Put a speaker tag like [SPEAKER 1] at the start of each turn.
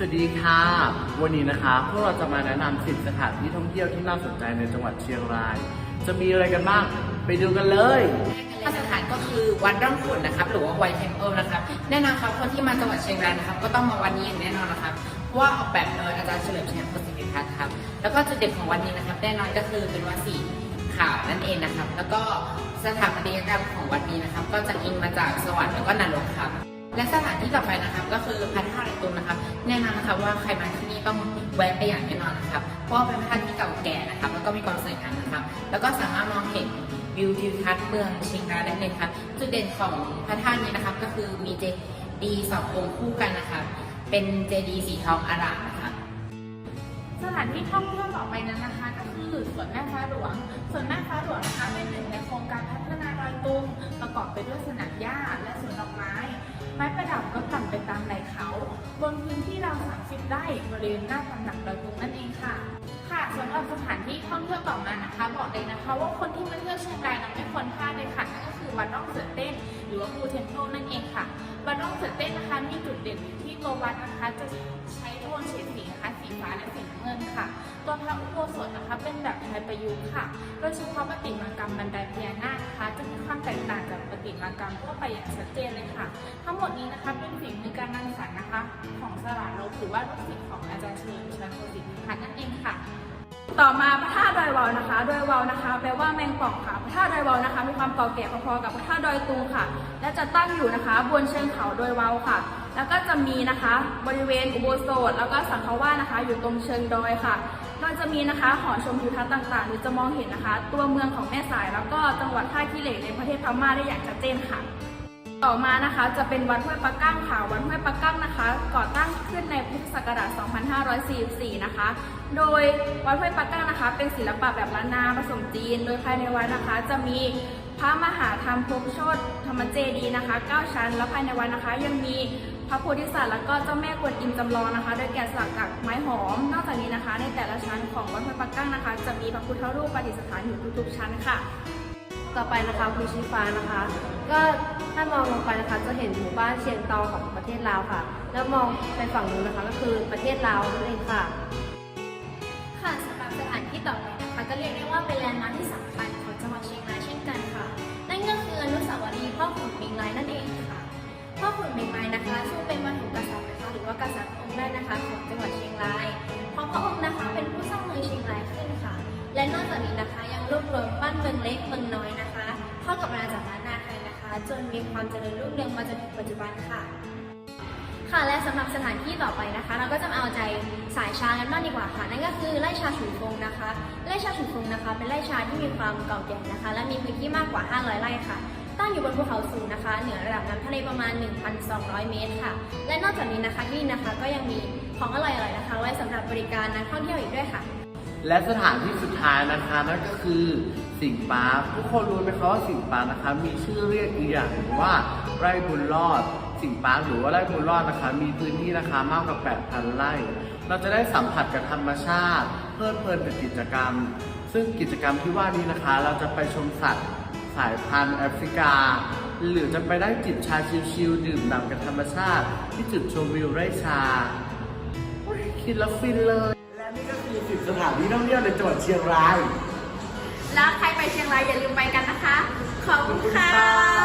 [SPEAKER 1] สวัสดีค่ะ วันนี้นะคะพวกเราจะมาแนะนำสิบสถานที่ท่องเที่ยวที่น่าสนใจในจังหวัดเชียงราย จะมีอะไรกันบ้างไปดูกันเลย
[SPEAKER 2] สถานก็คือวัดร่องขุนนะครับ หรือว่าไวเทมเพิลนะครับ แน่นอนครับคนที่มาจังหวัดเชียงรายนะครับ ก็ต้องมาวันนี้อย่างแน่นอนนะครับเพราะว่าออกแบบโดยอาจารย์เฉลิมชัยโคศิริทัศน์ครับ แล้วก็จุดเด่นของวันนี้นะครับ แน่นอนก็คือเป็นวัดสีขาวนั่นเองนะครับ แล้วก็สถาปัตยกรรมของวัดนี้นะครับ ก็จะอิงมาจากสวรรค์แล้วก็นรกครับ และสถานที่ต่อไปนะครับก็คือพระธาตุไรตุนนะครับแน่นอนนะครับว่าใครมาที่นี่ต้องแวะไปอย่างแน่นอนนะครับ เพราะว่าเป็นพระธาตุที่เก่าแก่นะครับแล้วก็มีความสวยงามนะครับ แล้วก็สามารถมองเห็นวิวทิวทัศน์เมืองเชียงรายได้เลยครับจุดเด่นของพระธาตุนี้นะครับ ก็คือมีเจดีย์สององค์คู่กันนะครับเป็นเจดีย์สีทองอร่ามนะครับ
[SPEAKER 3] สถานที่ท่องเที่ยวต่อไปนั้นนะคะ ก็คือสวนแม่ฟ้าหลวงสวนแม่ฟ้าหลวงนะคะเป็นหนึ่งในโครงการพัฒนาดอยตุงประกอบไปด้วยสนามหญ้าและสวนดอกไม้ ไม้ประดับก็กลั่นไปตามไหลเขาบนพื้นที่ราว30ไร่บริเวณหน้าตำหนักดอยตุงนั่นเองค่ะ ค่ะสำหรับสถานที่ท่องเที่ยวต่อมานะคะ บอกเลยนะคะ ว่าคนที่มาเที่ยวเชียงราย ร่องเสือเต้นนะคะมีจุดเด่นอยู่ที่ตัววัดนะคะ จะใช้โทนเฉดสีนะคะสีฟ้าและสีน้ำเงินค่ะ ตัวพระอุโบสถนะคะ เป็นแบบไทยประยุกต์ค่ะ โดยเฉพาะปฏิมากรรมบันไดพญานาคนะคะ จะมีความแตกต่างจากปฏิมากรรมทั่วไปอย่างชัดเจนเลยค่ะ ทั้งหมดนี้นะคะเป็นฝีมือการรังสรรค์นะคะ ของสลาลบหรือว่าลูกศิษย์ของอาจารย์เฉลิมชัยโคศิษฐ์พัฒน์นั่นเองค่ะ
[SPEAKER 4] ต่อมาพระธา ดอยวาวนะคะ ดอยวาวนะคะแปลว่าแมงป่องค่ะพระธาตุดอยวาวนะคะมีความเก่าแก่พอๆกับพระธาตุดอยตุงค่ะ และจะตั้งอยู่นะคะ บนเชิงเขาดอยวาวค่ะ แล้วก็จะมีนะคะ บริเวณอุโบสถแล้วก็สังฆวาสนะคะ อยู่ตรงเชิงดอยค่ะโดยจะมีนะคะหอชมทิวทัศน์ต่างๆหรือจะมองเห็นนะคะ ตัวเมืองของแม่สายแล้วก็จังหวัดท่าขี้เหล็กในประเทศพม่าได้อย่างชัดเจนค่ะต่อมานะคะจะเป็นวัดห้วยปะกั้งค่ะวัดห้วยปะกั้งนะคะ ก่อตั้งขึ้นในพุทธศักราช 2544 นะคะ โดยวัดห้วยปะกั้ง นะคะ เป็นศิลปะแบบล้านนาผสมจีน โดยภายในวัดนะคะ จะมีพระมหาธรรมภพโชตธรรมเจดีนะคะ 9 ชั้น แล้วภายในวัดนะคะ ยังมีพระโพธิสัตว์แล้วก็เจ้าแม่กวนอิมจำลองนะคะ โดยแกะสลักจากไม้หอม นอกจากนี้นะคะ ในแต่ละชั้นของวัดห้วยปะกั้งนะคะ จะมีพระพุทธรูปประดิษฐานอยู่ทุกๆชั้นค่ะ
[SPEAKER 5] ต่อไปนะคะภูชีฟ้านะคะ ก็ถ้ามองลงไปนะคะจะเห็นหมู่บ้านเชียงตองของประเทศลาวค่ะ แล้วมองไปฝั่งนู้นนะคะ ก็คือประเทศลาวนั่นเองค่ะ
[SPEAKER 6] ที่ต่อไปนะคะก็เรียกได้ว่าเป็นแลนด์มาร์คที่สำคัญของจังหวัดเชียงรายเช่นกันค่ะ นั่นก็คืออนุสาวรีย์พ่อขุนเมงรายนั่นเองค่ะ พ่อขุนเมงรายนะคะซึ่งเป็นวัตถุกษัตริย์นะคะหรือว่ากษัตริย์องค์แรกนะคะของจังหวัดเชียงรายเพราะพระองค์นะคะเป็นผู้สร้างเมืองเชียงรายขึ้นค่ะ และนอกจากนี้นะคะยังรวบรวมบ้านเมืองเล็กเมืองน้อยนะคะเข้ากับอาณาจักรล้านนาไทยนะคะ จนมีความเจริญรุ่งเรืองมาจนถึงปัจจุบันค่ะ ค่ะและสำหรับสถานที่ต่อไปนะคะ เราก็จะเอาใจสายชากันบ้างดีกว่าค่ะ นั่นก็คือไร่ชาฉุนฟงนะคะไร่ชาฉุนฟงนะคะ เป็นไร่ชาที่มีความเก่าแก่นะคะ และมีพื้นที่มากกว่า 500 ไร่ค่ะตั้งอยู่บนภูเขาสูงนะคะ เหนือระดับน้ำทะเลประมาณ 1,200 เมตรค่ะ และนอกจากนี้นะคะที่นะคะก็ยังมีของอร่อยๆนะคะ ไว้สำหรับบริการนักท่องเที่ยวอีกด้วยค่ะ
[SPEAKER 1] และสถานที่สุดท้ายนะคะนั่นก็คือสิงปาร์ทุกคนรู้ไหมคะว่าสิงปาร์นะคะ มีชื่อเรียกอีกอย่างหนึ่งว่าไร่บุญรอด สิงห์ปาร์คหรือว่าไร่บุญรอดนะคะ มีพื้นที่นะคะมากกว่า 8,000 ไร่ เราจะได้สัมผัสกับธรรมชาติ เพลิดเพลินกับกิจกรรม ซึ่งกิจกรรมที่ว่านี้นะคะ เราจะไปชมสัตว์สายพันธุ์แอฟริกา หรือจะไปได้จิบชาชิลๆดื่มด่ำกับธรรมชาติ ที่จุดชมวิวไร่ชาโอ้ยคิดแล้วฟินเลย และนี่ก็คือสิบสถานที่ท่องเที่ยวในจังหวัดเชียงราย
[SPEAKER 3] แล้วใครไปเชียงรายอย่าลืมไปกันนะคะ ขอบคุณค่ะ